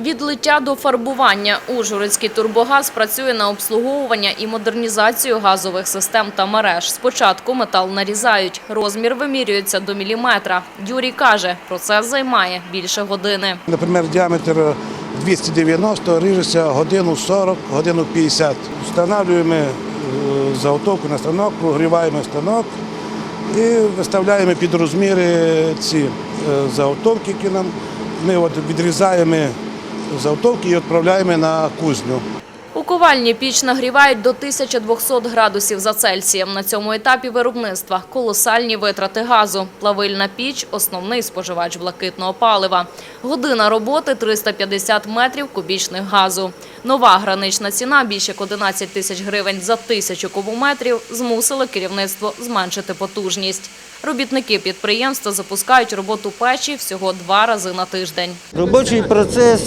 Від лиття до фарбування Ужгородський турбогаз працює на обслуговування і модернізацію газових систем та мереж. Спочатку метал нарізають, розмір вимірюється до міліметра. Юрій каже, процес займає більше години. Наприклад, діаметр 290, ріжеться годину 40, годину 50. Встановлюємо е, заготовку на станок, прогріваємо станок і виставляємо під розміри ці е, заготовки, які нам ми от відрізаємо заготовки і відправляємо на кузню. У ковальні піч нагрівають до 1200 градусів за Цельсієм. На цьому етапі виробництва колосальні витрати газу. Плавильна піч – основний споживач блакитного палива. Година роботи – 350 метрів кубічних газу. Нова гранична ціна більше як 11 тисяч гривень за тисячу кубометрів змусила керівництво зменшити потужність. Робітники підприємства запускають роботу печі всього два рази на тиждень. Робочий процес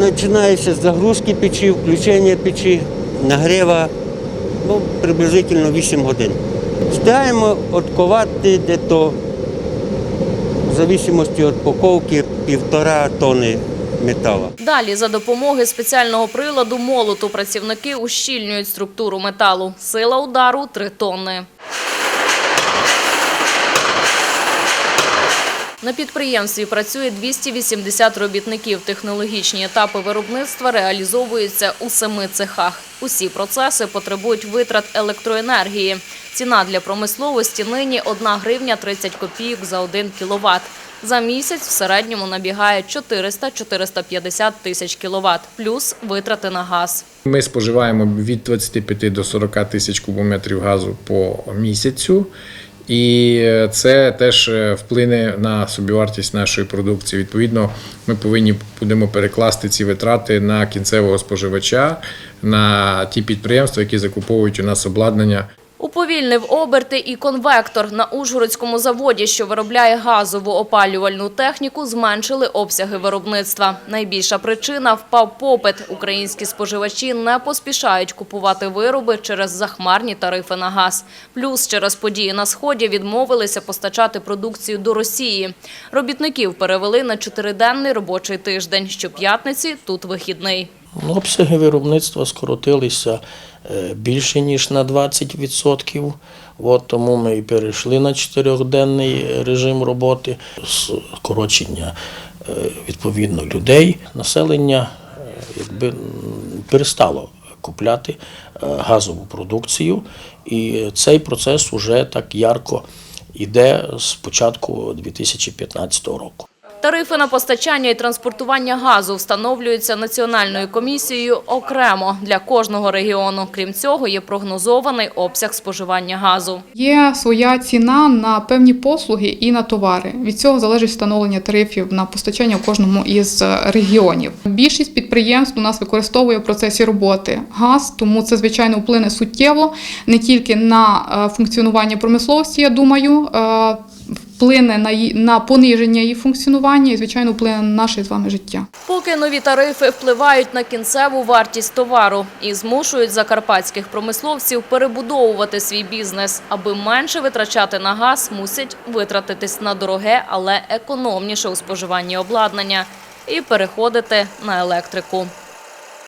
починається з загрузки печі, включення печі, нагріва, ну, приблизительно 8 годин. Встигаємо відковати десь, в зависимості від упаковки, півтора тони металу. Далі за допомогою спеціального приладу молоту працівники ущільнюють структуру металу. Сила удару – 3 тонни. На підприємстві працює 280 робітників. Технологічні етапи виробництва реалізовуються у семи цехах. Усі процеси потребують витрат електроенергії. Ціна для промисловості нині 1 гривня 30 копійок за 1 кіловат. За місяць в середньому набігає 400-450 тисяч кіловат, плюс витрати на газ. Ми споживаємо від 25 до 40 тисяч кубометрів газу по місяцю. І це теж е, вплине на собівартість нашої продукції. Відповідно, ми повинні будемо перекласти ці витрати на кінцевого споживача, на ті підприємства, які закуповують у нас обладнання. Уповільнив оберти і конвектор. На Ужгородському заводі, що виробляє газову опалювальну техніку, зменшили обсяги виробництва. Найбільша причина – впав попит. Українські споживачі не поспішають купувати вироби через захмарні тарифи на газ. Плюс через події на Сході відмовилися постачати продукцію до Росії. Робітників перевели на чотириденний робочий тиждень. Щоп'ятниці тут вихідний. Обсяги виробництва скоротилися е, більше ніж на 20%. От, тому ми і перейшли на чотирьохденний режим роботи, скорочення е, відповідно людей. Населення е, якби, перестало купляти газову продукцію, і цей процес уже так ярко йде з початку 2015 року. Тарифи на постачання і транспортування газу встановлюються Національною комісією окремо для кожного регіону. Крім цього, є прогнозований обсяг споживання газу. Є своя ціна на певні послуги і на товари. Від цього залежить встановлення тарифів на постачання в кожному із регіонів. Більшість підприємств у нас використовує в процесі роботи газ, тому це звичайно вплине суттєво не тільки на е, функціонування промисловості. Я думаю, е, вплине на на пониження її функціонування і звичайно вплине на наше з вами життя. Поки нові тарифи впливають на кінцеву вартість товару і змушують закарпатських промисловців перебудовувати свій бізнес, аби менше витрачати на газ, мусять витратитись на дороге, але економніше у споживанні обладнання і переходити на електрику.